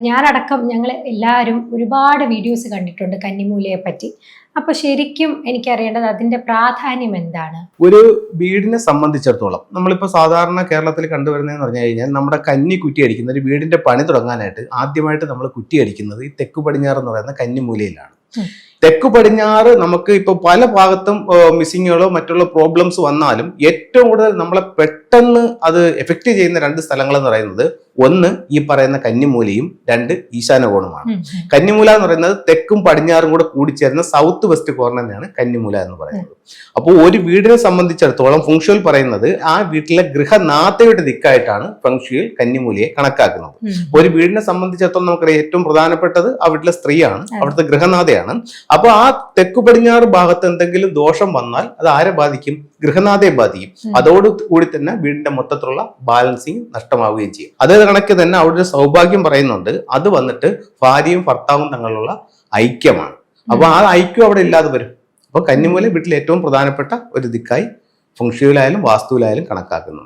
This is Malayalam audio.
ഞാനടക്കം ഞങ്ങൾ എല്ലാവരും ഒരുപാട് വീഡിയോസ് കണ്ടിട്ടുണ്ട് കന്നിമൂലയെ പറ്റി. അപ്പൊ ശരിക്കും എനിക്കറിയേണ്ടത് അതിന്റെ പ്രാധാന്യം എന്താണ്? ഒരു വീടിനെ സംബന്ധിച്ചിടത്തോളം നമ്മളിപ്പോൾ സാധാരണ കേരളത്തിൽ കണ്ടുവരുന്നതെന്ന് പറഞ്ഞു കഴിഞ്ഞാൽ നമ്മുടെ കന്നി കുറ്റി അടിക്കുന്ന ഒരു വീടിന്റെ പണി തുടങ്ങാനായിട്ട് ആദ്യമായിട്ട് നമ്മൾ കുറ്റി അടിക്കുന്നത് ഈ തെക്കു പടിഞ്ഞാറ് എന്ന് പറയുന്ന കന്നിമൂലയിലാണ്. തെക്ക് തെക്കു പടിഞ്ഞാറ് നമുക്ക് ഇപ്പോൾ പല ഭാഗത്തും മിസ്സിങ്ങുകളോ മറ്റുള്ള പ്രോബ്ലംസ് വന്നാലും ഏറ്റവും കൂടുതൽ നമ്മളെ പെട്ടെന്ന് അത് എഫക്റ്റ് ചെയ്യുന്ന രണ്ട് സ്ഥലങ്ങൾ എന്ന് പറയുന്നത് ഒന്ന് ഈ പറയുന്ന കന്നിമൂലയും രണ്ട് ഈശാനകോണുമാണ്. കന്നിമൂല എന്ന് പറയുന്നത് തെക്കും പടിഞ്ഞാറും കൂടെ കൂടിച്ചേരുന്ന സൗത്ത് വെസ്റ്റ് കോർണർ തന്നെയാണ് കന്നിമൂല എന്ന് പറയുന്നത്. അപ്പോൾ ഒരു വീടിനെ സംബന്ധിച്ചിടത്തോളം ഫുങ്ഷുവൽ പറയുന്നത് ആ വീട്ടിലെ ഗൃഹനാഥയുടെ ദിക്കായിട്ടാണ് ഫംഗ്ഷുവൽ കന്നിമൂലയെ കണക്കാക്കുന്നത്. ഒരു വീടിനെ സംബന്ധിച്ചിടത്തോളം നമുക്കറിയാം ഏറ്റവും പ്രധാനപ്പെട്ടത് ആ വീട്ടിലെ സ്ത്രീയാണ്. അവിടുത്തെ ഗൃഹനാഥയാണ്. അപ്പോൾ ആ തെക്കു പടിഞ്ഞാറ് ഭാഗത്ത് എന്തെങ്കിലും ദോഷം വന്നാൽ അത് ആരെ ബാധിക്കും? ഗൃഹനാഥയെ ബാധിക്കും. അതോടുകൂടി തന്നെ വീടിന്റെ മൊത്തത്തിലുള്ള ബാലൻസിങ് നഷ്ടമാവുകയും ചെയ്യും. അതേ കണക്ക് തന്നെ അവിടെ ഒരു സൗഭാഗ്യം പറയുന്നുണ്ട്. അത് വന്നിട്ട് ഭാര്യയും ഭർത്താവും തങ്ങളുള്ള ഐക്യമാണ്. അപ്പൊ ആ ഐക്യം അവിടെ ഇല്ലാതെ വരും. അപ്പൊ കന്നിമൂല വീട്ടിൽ ഏറ്റവും പ്രധാനപ്പെട്ട ഒരു ദിക്കായി ഫംഗ്ഷയിലായാലും വാസ്തുവിലായാലും കണക്കാക്കുന്നു